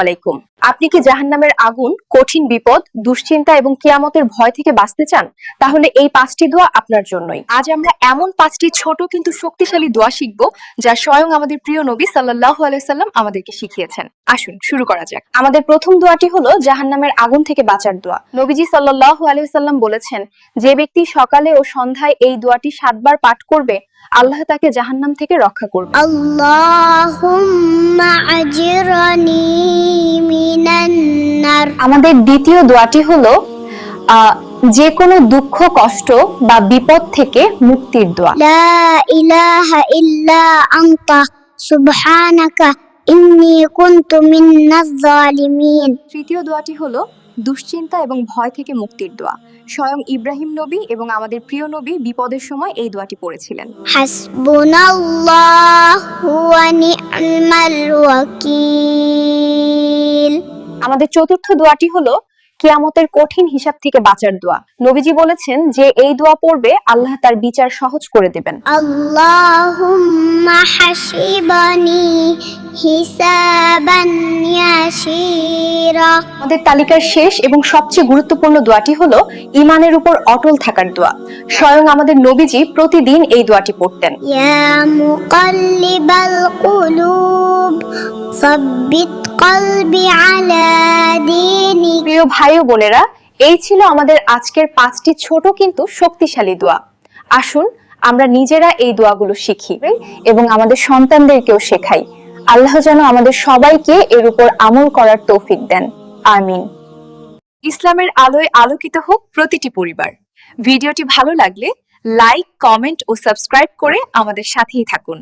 আলাইকুম। আপনি কি জাহান্নামের আগুন, কঠিন বিপদ, দুশ্চিন্তা এবং কিয়ামতের ভয় থেকে বাঁচতে চান? তাহলে এই পাঁচটি দোয়া আপনার জন্যই। আজ আমরা এমন পাঁচটি ছোট কিন্তু শক্তিশালী দোয়া শিখব যা স্বয়ং আমাদের প্রিয় নবী সাল্লাল্লাহু আলাইহি সাল্লাম আমাদেরকে শিখিয়েছেন। আসুন, শুরু করা যাক। আমাদের প্রথম দোয়াটি হলো জাহান্নামের আগুন থেকে বাঁচার দোয়া। নবীজি সাল্লাল্লাহু আলাইহি সাল্লাম বলেছেন, যে ব্যক্তি সকালে ও সন্ধ্যায় এই দোয়াটি সাতবার পাঠ করবে আল্লাহ তাকে জাহান্নাম থেকে রক্ষা করবে। আমাদের দ্বিতীয় দোয়াটি হলো যে কোনো দুঃখ কষ্ট বা বিপদ থেকে মুক্তির দোয়া। ইলাহা ইল্লা তৃতীয় দোয়াটি হলো দুশ্চিন্তা এবং ভয় থেকে মুক্তির দোয়া। স্বয়ং ইব্রাহিম নবী এবং আমাদের প্রিয় নবী বিপদের সময় এই দোয়াটি পড়েছিলেন। আমাদের চতুর্থ দোয়াটি হলো কিয়ামতের কঠিন হিসাব থেকে বাঁচার দোয়া। নবীজি বলেছেন যে এই দোয়া পড়বে আল্লাহ তার বিচার সহজ করে দেবেন। আল্লাহুম্মা হাসিবানি আমাদের তালিকার শেষ এবং সবচেয়ে গুরুত্বপূর্ণ দোয়াটি হলো ইমানের উপর অটল থাকার দোয়া। স্বয়ং আমাদের নবীজি প্রতিদিন এই দোয়াটি পড়তেন। প্রিয় ভাই বোনেরা এই ছিল আমাদের আজকের পাঁচটি ছোট কিন্তু শক্তিশালী দোয়া। আসুন আমরা নিজেরা এই দোয়াগুলো শিখি এবং আমাদের সন্তানদেরকেও শেখাই। আল্লাহ যেন আমাদের সবাইকে এর উপর আমল করার তৌফিক দেন। আমিন। ইসলামের আলোয় আলোকিত হোক প্রতিটি পরিবার। ভিডিওটি ভালো লাগলে লাইক, কমেন্ট ও সাবস্ক্রাইব করে আমাদের সাথেই থাকুন।